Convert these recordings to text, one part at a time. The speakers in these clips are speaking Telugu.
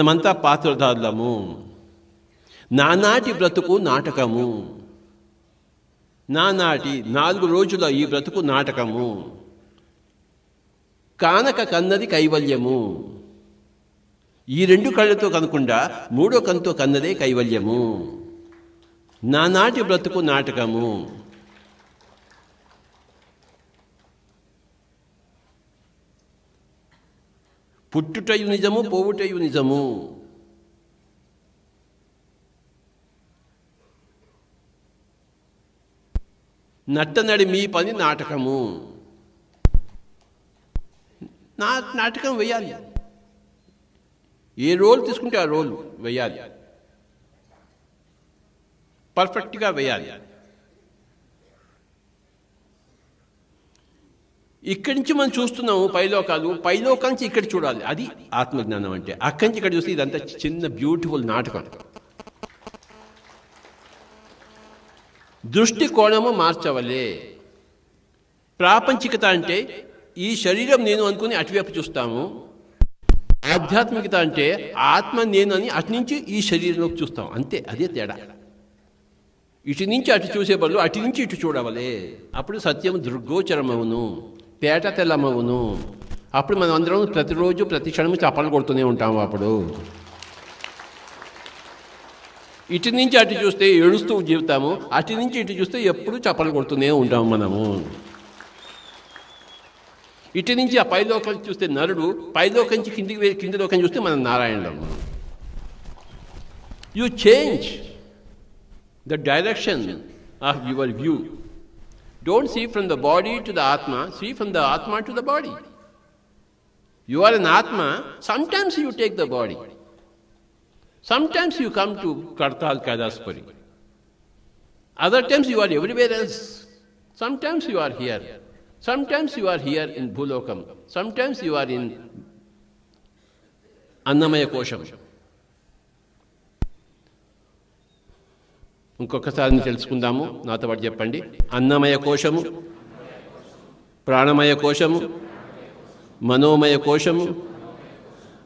మనమంతా పాత్రధారులము నానాటి బ్రతుకు నాటకము. నానాటి నాలుగు రోజుల ఈ బ్రతుకు నాటకము. కానక కన్నది కైవల్యము. ఈ రెండు కళ్ళతో కనకుండా మూడో కన్నుతో కన్నదే కైవల్యము. నానాటి బ్రతుకు నాటకము. పుట్టుటయు నిజము పోవుటయు నిజము. నట్టనడి మీ పని నాటకము. నా నాటకం వేయాలి ఏ రోల్ తీసుకుంటే ఆ రోల్ వేయాలి పర్ఫెక్ట్గా వేయాలి ఇక్కడి నుంచి మనం చూస్తున్నాము పైలోకాలు. పైలోకం నుంచి ఇక్కడ చూడాలి. అది ఆత్మజ్ఞానం అంటే. అక్కడి నుంచి ఇక్కడ చూస్తే ఇదంతా చిన్న బ్యూటిఫుల్ నాటకం. దృష్టి కోణము మార్చవలే. ప్రాపంచికత అంటే ఈ శరీరం నేను అనుకుని అటువైపు చూస్తాము. ఆధ్యాత్మికత అంటే ఆత్మ నేను అని అటు నుంచి ఈ శరీరంలోకి చూస్తాం. అంతే అదే తేడా. ఇటు నుంచి అటు చూసే బదులు అటు నుంచి ఇటు చూడవలే. అప్పుడు సత్యం దృగ్గోచరమవును. పేట తెల్లమవును. అప్పుడు మనం అందరం ప్రతిరోజు ప్రతి క్షణము చప్పలు కొడుతూనే ఉంటాము అప్పుడు. ఇటు నుంచి అటు చూస్తే ఏడుస్తూ జీవితాము అటు నుంచి ఇటు చూస్తే ఎప్పుడు చప్పలు కొడుతూనే ఉంటాము మనము. ఇటు నుంచి ఆ పైలోకం చూస్తే నరుడు పైలోకం నుంచి కిందికి కింది లోకం చూస్తే మనం నారాయణుడు you change the direction of your view Don't see from the body to the Atma, see from the Atma to the body. You are an Atma, sometimes you take the body. Sometimes you come to Kartal Kailaspuri. Other times you are everywhere else. Sometimes you are here. Sometimes you are here in Bhulokam. Sometimes you are in Annamaya Kosham. ఇంకొకసారి తెలుసుకుందాము. నాతో పాటు చెప్పండి. అన్నమయ కోశము ప్రాణమయ కోశము మనోమయ కోశము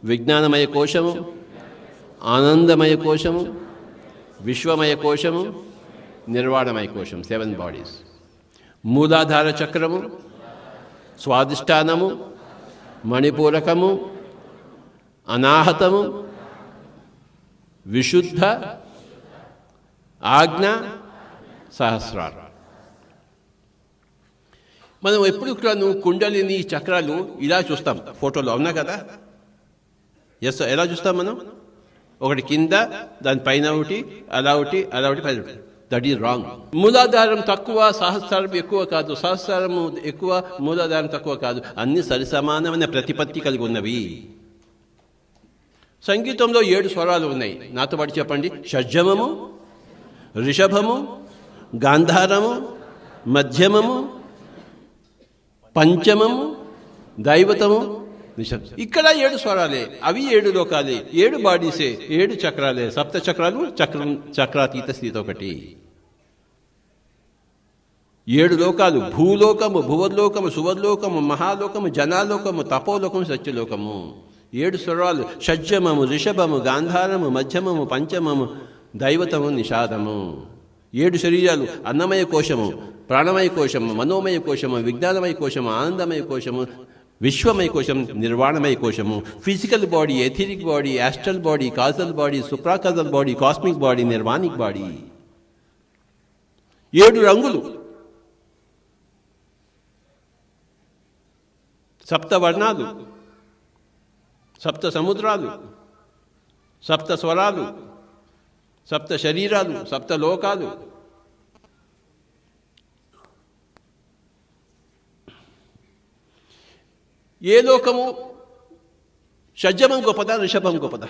విజ్ఞానమయ కోశము ఆనందమయ కోశము విశ్వమయ కోశము నిర్వాణమయ కోశం సెవెన్ బాడీస్. మూలాధార చక్రము స్వాదిష్టానము మణిపూరకము అనాహతము విశుద్ధ ఆజ్ఞ సహస్రాలు. మనం ఎప్పుడు ఇక్కడ కుండలిని చక్రాలు ఇలా చూస్తాం ఫోటోలో అవునా కదా? ఎస్ ఎలా చూస్తాం మనం? ఒకటి కింద దాని పైన ఒకటి అలా ఒకటి అలా ఒకటి పైన దట్ ఈజ్ రాంగ్ మూలాధారం తక్కువ సహస్రం ఎక్కువ కాదు. సహస్రము ఎక్కువ మూలాధారం తక్కువ కాదు. అన్ని సరిసమానమైన ప్రతిపత్తి కలిగి ఉన్నవి. సంగీతంలో ఏడు స్వరాలు ఉన్నాయి. నాతో పాటు చెప్పండి. షడ్జమము రిషభము గాంధారము మధ్యమము పంచమము దైవతము ఇక్కడ ఏడు స్వరాలే అవి ఏడు లోకాలే ఏడు బాడీసే ఏడు చక్రాలే సప్త చక్రాలు చక్రం చక్రాతీత స్థితి ఒకటి. ఏడు లోకాలు భూలోకము భువర్లోకము సువర్లోకము మహాలోకము జనాలోకము తపోలోకము సత్యలోకము. ఏడు స్వరాలు షడ్జమము రిషభము గాంధారము మధ్యమము పంచమము దైవతము నిషాదము. ఏడు శరీరాలు అన్నమయ కోశము ప్రాణమయ కోశము మనోమయ కోశము విజ్ఞానమయ కోశము ఆనందమయ కోశము విశ్వమయ కోశం నిర్వాణమయ కోశము physical body etheric body astral body causal body supracausal body cosmic body nirvanic body. ఏడు రంగులు. సప్త వర్ణాలు సప్త సముద్రాలు. సప్త స్వరాలు. సప్త శరీరాలు సప్త లోకాలు. ఏ లోకము? షడ్జమం గొప్పదా రిషభం గొప్పదా?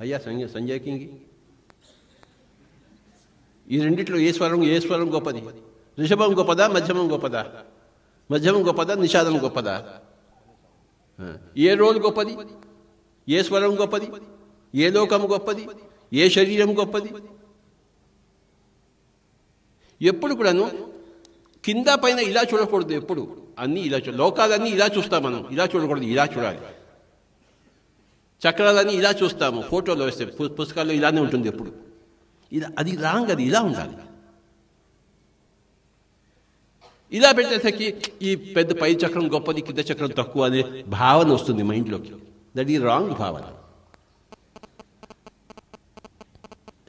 అయ్యా సంజయ్ సంజయ్ కింగి. ఈ రెండిట్లో ఏ స్వరం ఏ స్వరం గొప్పది? రిషభం గొప్పదా మధ్యమం గొప్పదా? మధ్యమం గొప్పదా నిషాదం గొప్పదా? ఏ రోల్ గొప్పది? ఏ స్వరం గొప్పది? ఏ లోకం గొప్పది? ఏ శరీరం గొప్పది? ఎప్పుడు కూడాను కింద పైన ఇలా చూడకూడదు ఎప్పుడు. అన్నీ ఇలా చూ లోకాలన్నీ ఇలా చూస్తాం మనం. ఇలా చూడకూడదు ఇలా చూడాలి. చక్రాలన్నీ ఇలా చూస్తాము. ఫోటోలో వేస్తే పుస్తకాల్లో ఇలానే ఉంటుంది ఎప్పుడు. ఇలా అది రాంగ్ అది ఇలా ఉండాలి. ఇలా పెట్టేసరికి ఈ పెద్ద పై చక్రం గొప్పది కింద చక్రం తక్కువ అనే భావన వస్తుంది మైండ్లోకి. దట్ ఈ రాంగ్ భావన.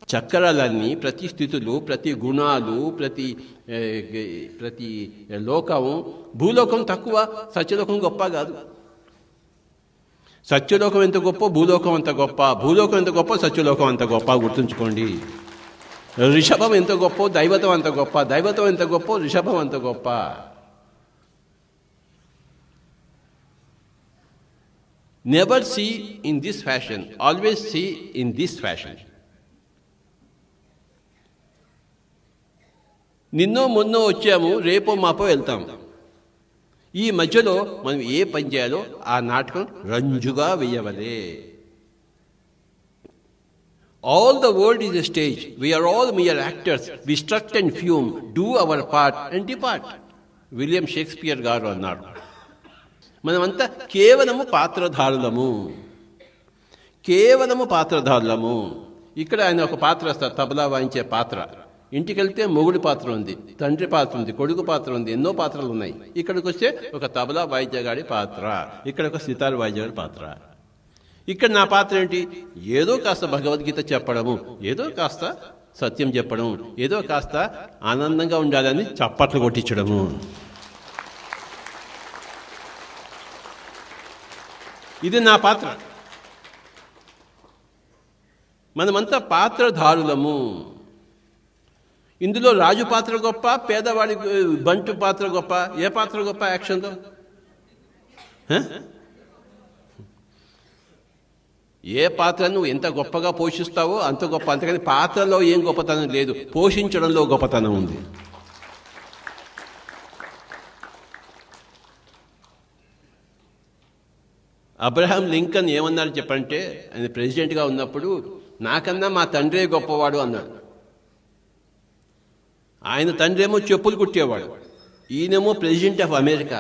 చక్రాలన్నీ ప్రతి స్థితులు ప్రతి గుణాలు ప్రతి ప్రతి లోకం భూలోకం తక్కువ సత్యలోకం గొప్ప కాదు. సత్యలోకం ఎంత గొప్ప భూలోకం అంత గొప్ప భూలోకం ఎంత గొప్ప సత్యలోకం అంత గొప్ప గుర్తుంచుకోండి. రిషభం ఎంత గొప్ప దైవతం అంత గొప్ప దైవతం ఎంత గొప్ప రిషభం అంత గొప్ప. Never see in this fashion always see in this fashion నిన్నో మొన్నో వచ్చాము రేపో మాపో వెళ్తాం. ఈ మధ్యలో మనం ఏ పని చేయాలో ఆ నాటకం రంజుగా వేయవలే all the world is a stage we are all mere actors we strut and fume do our part and depart William Shakespeare గారు అన్నారు. మనమంతా కేవలము పాత్రధారులము. కేవలము పాత్రధారులము. ఇక్కడ ఆయన ఒక పాత్ర వస్తారు తబలా వాయించే పాత్ర. ఇంటికి వెళ్తే మొగుడి పాత్ర ఉంది తండ్రి పాత్ర ఉంది కొడుకు పాత్ర ఉంది ఎన్నో పాత్రలు ఉన్నాయి. ఇక్కడికి వస్తే ఒక తబలా వాయిద్యగాడి పాత్ర ఇక్కడ ఒక సితార్ వాయిద్యగాడి పాత్ర. ఇక్కడ నా పాత్ర ఏంటి? ఏదో కాస్త భగవద్గీత చెప్పడము ఏదో కాస్త సత్యం చెప్పడం ఏదో కాస్త ఆనందంగా ఉండాలని చప్పట్లు కొట్టించడము. ఇది నా పాత్ర. మనమంతా పాత్రధారులము. ఇందులో రాజు పాత్ర గొప్ప పేదవాడి బంటు పాత్ర గొప్ప. ఏ పాత్ర గొప్ప యాక్షన్లో? ఏ పాత్ర నువ్వు ఎంత గొప్పగా పోషిస్తావో అంత గొప్ప. అంతకని పాత్రలో ఏం గొప్పతనం లేదు. పోషించడంలో గొప్పతనం ఉంది. అబ్రహాం లింకన్ ఏమన్నారు చెప్పంటే ఆయన ప్రెసిడెంట్గా ఉన్నప్పుడు నాకన్నా మా తండ్రే గొప్పవాడు అన్నాడు. ఆయన తండ్రి ఏమో చెప్పులు కుట్టేవాడు. ఈయనేమో ప్రెసిడెంట్ ఆఫ్ అమెరికా.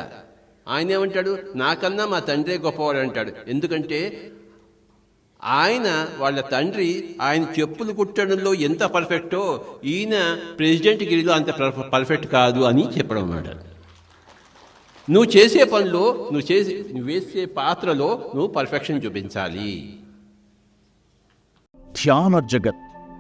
ఆయన ఏమంటాడు నాకన్నా మా తండ్రే గొప్పవాడు అంటాడు. ఎందుకంటే ఆయన వాళ్ళ తండ్రి ఆయన చెప్పులు కుట్టడంలో ఎంత పర్ఫెక్టో ఈయన ప్రెసిడెంట్ గిరిలో అంత పర్ఫెక్ట్ కాదు అని చెప్పడం అన్నమాట నువ్వు చేసే పనిలో నువ్వు చేసే నువ్వు వేసే పాత్రలో నువ్వు పర్ఫెక్షన్ చూపించాలి. ధ్యాన జగత్.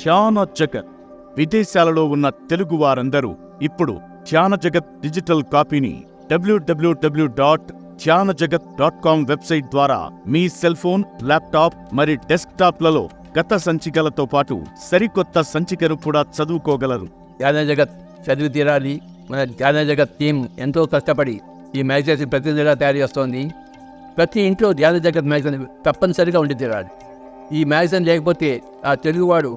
ధ్యాన జగత్ విదేశాలలో ఉన్న తెలుగు వారందరూ ఇప్పుడు ధ్యాన జగత్ డిజిటల్ కాపీని డబ్ల్యూడబ్ల్యూడబ్ల్యూ డాట్ ధ్యాన జగత్ డాట్ కామ్ వెబ్సైట్ ద్వారా మీ సెల్ ఫోన్ ల్యాప్టాప్ మరి డెస్క్టాప్లలో గత సంచికలతో పాటు సరికొత్త సంచికను కూడా చదువుకోగలరు. ధ్యాన జగత్ చదివి తీరాలి. మన ధ్యాన జగత్ టీం ఎంతో కష్టపడి ఈ మ్యాగజైన్స్ ప్రతి నెలా తయారు చేస్తోంది? ప్రతి ఇంట్లో ధ్యాన జగత్ మ్యాగజైన్ తప్పనిసరిగా ఉండి తీరాలి. ఈ మ్యాగజైన్ లేకపోతే ఆ తెలుగువాడు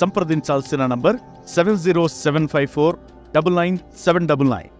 సంప్రదించాల్సిన number seven zero seven five four double nine seven double nine.